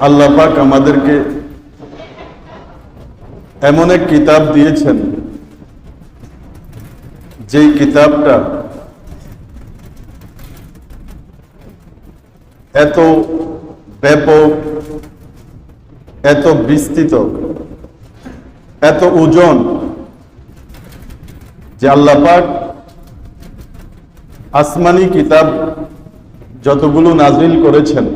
আল্লাহ পাক আমাদেরকে এমন এক কিতাব দিয়েছেন, যেই কিতাবটা এত ব্যাপক, এত বিস্তৃত, এত ওজন, যে আল্লাহ পাক আসমানি কিতাব যতগুলো নাজিল করেছেন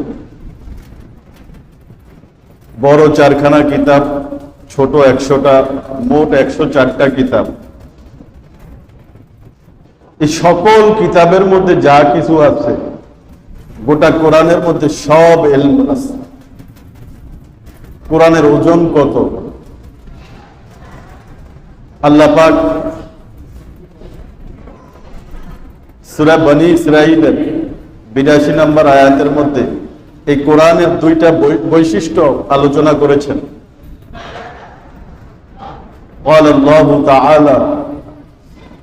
বড় চারখানা কিতাব, ছোট একশোটা, মোট একশো চারটা কিতাব। এই সকল কিতাবের মধ্যে যা কিছু আছে, গোটা কোরআনের মধ্যে সব এলম আছে। কোরআনের ওজন কত? আল্লাহ পাক সুরা বনি ইসরাইলের বিরাশি নম্বর আয়াতের মধ্যে এই কোরআনের দুইটা বৈ- বৈশিষ্ট্য আলোচনা করেছেন قال الله تعالى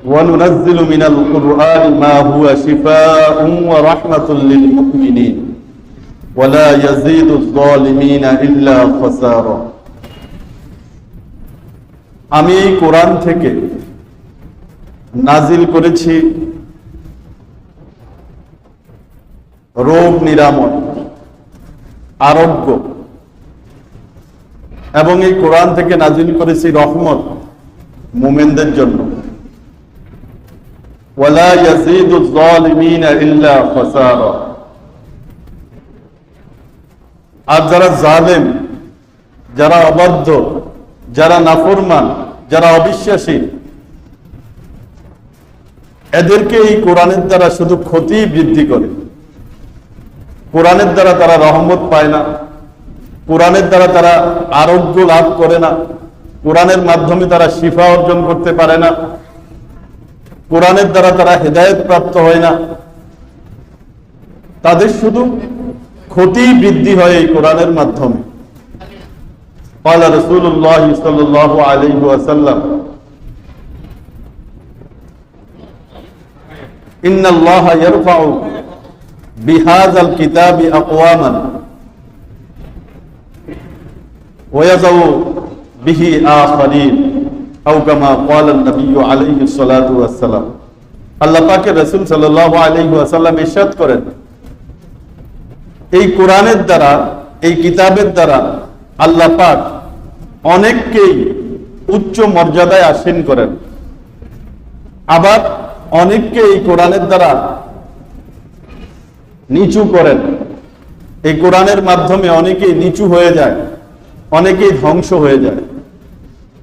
وننزل من القرآن ما هو شفاء ورحمة للمؤمنين ولا يزيد الظالمين إلا خسارا আমি এই কোরআন থেকে নাজিল করেছি রোগ নিরাময় আরোগ্য। এবং এই কোরআন থেকে নাজিল করেছি রহমত মুমেনদের জন্য। আর যারা জালেম, যারা অবাধ্য, যারা নাফরমান, যারা অবিশ্বাসী, এদেরকে এই কোরআনের দ্বারা শুধু ক্ষতি বৃদ্ধি করে। কোরআনের দ্বারা তারা রহমত পায় না। কোরআনের দ্বারা তারা আরোগ্য লাভ করে না। কোরআনের মাধ্যমে তারা শিফা অর্জন করতে পারে না। কোরআনের দ্বারা তারা হেদায়ত প্রাপ্ত হয় না। তাদের শুধু ক্ষতি বৃদ্ধি হয় এই কোরআনের মাধ্যমে। পালা ইয়ারফাউ বিহাজ কিতাবি আকওয়ামান। ওয়াজাউ বিহি আখরিন, আও কামা ক্বাল নবী আলাইহি সালাতু ওয়াসসালাম। আল্লাহ পাকের রাসূল সাল্লাল্লাহু আলাইহি ওয়াসাল্লাম ইরশাদ করেন, এই কোরআনের দ্বারা, এই কিতাবের দ্বারা আল্লাহ পাক অনেককেই উচ্চ মর্যাদায় আসীন করেন। আবার অনেককে এই কোরআনের দ্বারা নিচু করেন। এই কোরআনের মাধ্যমে অনেকেই নিচু হয়ে যায় অনেকেই ধ্বংস হয়ে যায়।